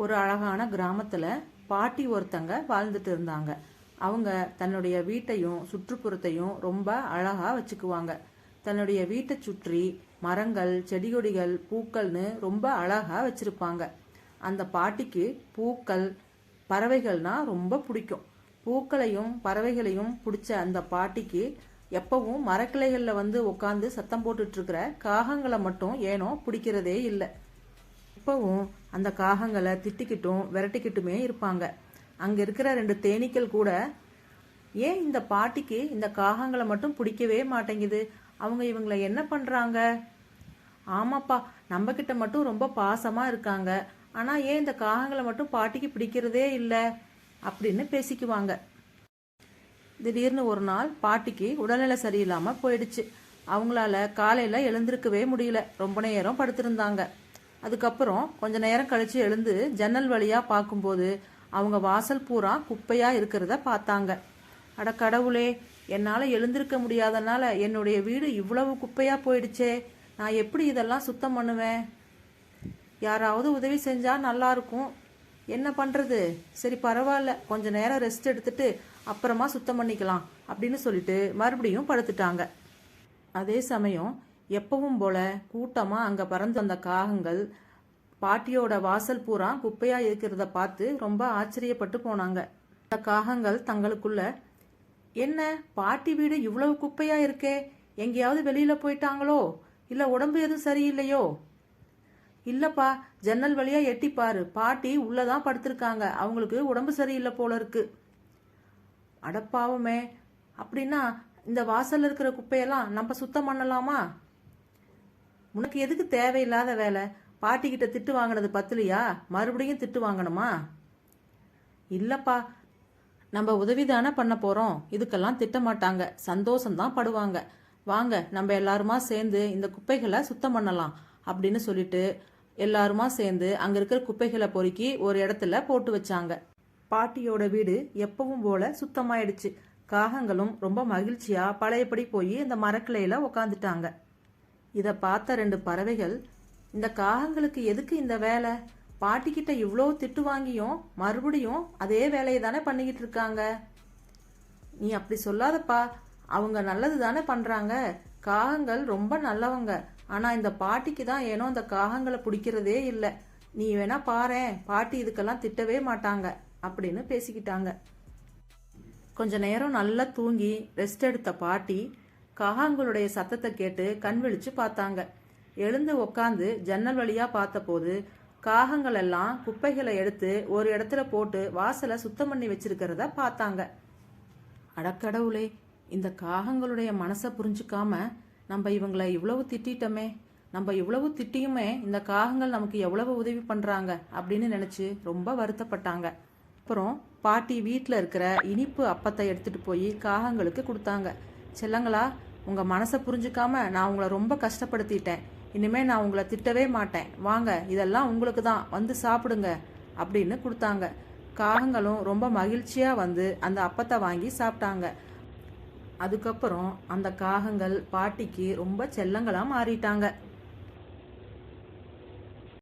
ஒரு அழகான கிராமத்தில் பாட்டி ஒருத்தங்க வாழ்ந்துட்டு இருந்தாங்க. அவங்க தன்னுடைய வீட்டையும் சுற்றுப்புறத்தையும் ரொம்ப அழகா வச்சுக்குவாங்க. தன்னுடைய வீட்டை சுற்றி மரங்கள் செடி கொடிகள் பூக்கள்னு ரொம்ப அழகா வச்சிருப்பாங்க. அந்த பாட்டிக்கு பூக்கள் பறவைகள்னா ரொம்ப பிடிக்கும். பூக்களையும் பறவைகளையும் பிடிச்ச அந்த பாட்டிக்கு எப்பவும் மரக்கிளைகளில் வந்து உட்காந்து சத்தம் போட்டுட்ருக்கிற காகங்களை மட்டும் ஏனோ பிடிக்கிறதே இல்லை. இப்போவும் அந்த காகங்களை திட்டிக்கிட்டும் விரட்டிக்கிட்டுமே இருப்பாங்க. அங்க இருக்கிற ரெண்டு தேனீக்கள் கூட ஏன் இந்த பாட்டிக்கு இந்த காகங்களை மட்டும் பிடிக்கவே மாட்டேங்குது? அவங்க இவங்களை என்ன பண்றாங்க? ஆமாப்பா நம்ம கிட்ட மட்டும் ரொம்ப பாசமா இருக்காங்க. ஆனா ஏன் இந்த காகங்களை மட்டும் பாட்டிக்கு பிடிக்கிறதே இல்லை? அப்படின்னு பேசிக்குவாங்க. திடீர்னு ஒரு நாள் பாட்டிக்கு உடல்நிலை சரியில்லாம போயிடுச்சு. அவங்களால காலையில எழுந்திருக்கவே முடியல. ரொம்ப நேரம் படுத்திருந்தாங்க. அதுக்கப்புறம் கொஞ்ச நேரம் கழிச்சு எழுந்து ஜன்னல் வழியா பார்க்கும்போது அவங்க வாசல் பூரா குப்பையா இருக்கிறத பார்த்தாங்க. அட கடவுளே என்னால் எழுந்திருக்க முடியாதனால என்னுடைய வீடு இவ்வளவு குப்பையா போயிடுச்சே. நான் எப்படி இதெல்லாம் சுத்தம் பண்ணுவேன்? யாராவது உதவி செஞ்சா நல்லா இருக்கும். என்ன பண்றது? சரி பரவாயில்ல. கொஞ்ச நேரம் ரெஸ்ட் எடுத்துட்டு அப்புறமா சுத்தம் பண்ணிக்கலாம் அப்படின்னு சொல்லிட்டு மறுபடியும் படுத்துட்டாங்க. அதே சமயம் எப்பவும் போல கூட்டமா அங்க பறந்து வந்த காகங்கள் பாட்டியோட வாசல் பூரா குப்பையா இருக்கிறத பார்த்து ரொம்ப ஆச்சரியப்பட்டு போனாங்க. அந்த காகங்கள் தங்களுக்குள்ள என்ன பாட்டி வீடு இவ்வளவு குப்பையா இருக்கே? எங்கேயாவது வெளியில போயிட்டாங்களோ? இல்ல உடம்பு எதுவும் சரியில்லையோ? இல்லப்பா ஜன்னல் வழியா எட்டி பாரு. பாட்டி உள்ளதான் படுத்திருக்காங்க. அவங்களுக்கு உடம்பு சரியில்லை போல இருக்கு. அடப்பாவமே. அப்படின்னா இந்த வாசல்ல இருக்கிற குப்பையெல்லாம் நம்ம சுத்தம் பண்ணலாமா? உனக்கு எதுக்கு தேவையில்லாத வேலை? பாட்டி கிட்ட திட்டு வாங்கினது பத்துலையா? மறுபடியும் திட்டு வாங்கணுமா? இல்லப்பா நம்ம உதவி தானே பண்ண போறோம். இதுக்கெல்லாம் திட்ட மாட்டாங்க. சந்தோஷம்தான் படுவாங்க. வாங்க நம்ம எல்லாருமா சேர்ந்து இந்த குப்பைகளை சுத்தம் பண்ணலாம் அப்படின்னு சொல்லிட்டு எல்லாருமா சேர்ந்து அங்க இருக்கிற குப்பைகளை பொறுக்கி ஒரு இடத்துல போட்டு வச்சாங்க. பாட்டியோட வீடு எப்பவும் போல சுத்தமாயிடுச்சு. காகங்களும் ரொம்ப மகிழ்ச்சியா பழையபடி போய் அந்த மரக்கிளையில உக்காந்துட்டாங்க. இதை பார்த்த ரெண்டு பறவைகள் இந்த காகங்களுக்கு எதுக்கு இந்த வேலை? பாட்டிக்கிட்ட இவ்வளோ திட்டு வாங்கியும் மறுபடியும் அதே வேலையை தானே பண்ணிக்கிட்டு இருக்காங்க? நீ அப்படி சொல்லாதப்பா. அவங்க நல்லது தானே பண்ணுறாங்க காகங்கள் ரொம்ப நல்லவங்க. ஆனால் இந்த பாட்டிக்கு தான் ஏனோ இந்த காகங்களை பிடிக்கிறதே இல்லை. நீ வேணா பாரேன் பாட்டி இதுக்கெல்லாம் திட்டவே மாட்டாங்க. அப்படின்னு பேசிக்கிட்டாங்க. கொஞ்ச நேரம் நல்லா தூங்கி ரெஸ்ட் எடுத்த பாட்டி காகங்களுடைய சத்தத்தை கேட்டு கண் விழிச்சு பார்த்தாங்க. எழுந்து உக்காந்து ஜன்னல் வழியா பார்த்தபோது காகங்கள் எல்லாம் குப்பைகளை எடுத்து ஒரு இடத்துல போட்டு வாசலை சுத்தம் பண்ணி வச்சிருக்கிறத பார்த்தாங்க. அடக்கடவுளே இந்த காகங்களுடைய மனசை புரிஞ்சுக்காம நம்ம இவங்களை இவ்வளவு திட்டிட்டோமே நம்ம இவ்வளவு திட்டியுமே இந்த காகங்கள் நமக்கு எவ்வளவு உதவி பண்றாங்க அப்படின்னு நினைச்சு ரொம்ப வருத்தப்பட்டாங்க. அப்புறம் பாட்டி வீட்டில் இருக்கிற இனிப்பு அப்பத்தை எடுத்துட்டு போய் காகங்களுக்கு கொடுத்தாங்க. செல்லங்களா உங்கள் மனசை புரிஞ்சுக்காம நான் உங்களை ரொம்ப கஷ்டப்படுத்திட்டேன். இனிமேல் நான் உங்களை திட்டவே மாட்டேன். வாங்க இதெல்லாம் உங்களுக்கு தான். வந்து சாப்பிடுங்க அப்படின்னு கொடுத்தாங்க. காகங்களும் ரொம்ப மகிழ்ச்சியாக வந்து அந்த அப்பத்தை வாங்கி சாப்பிட்டாங்க. அதுக்கப்புறம் அந்த காகங்கள் பாட்டிக்கு ரொம்ப செல்லங்களாக மாறிட்டாங்க.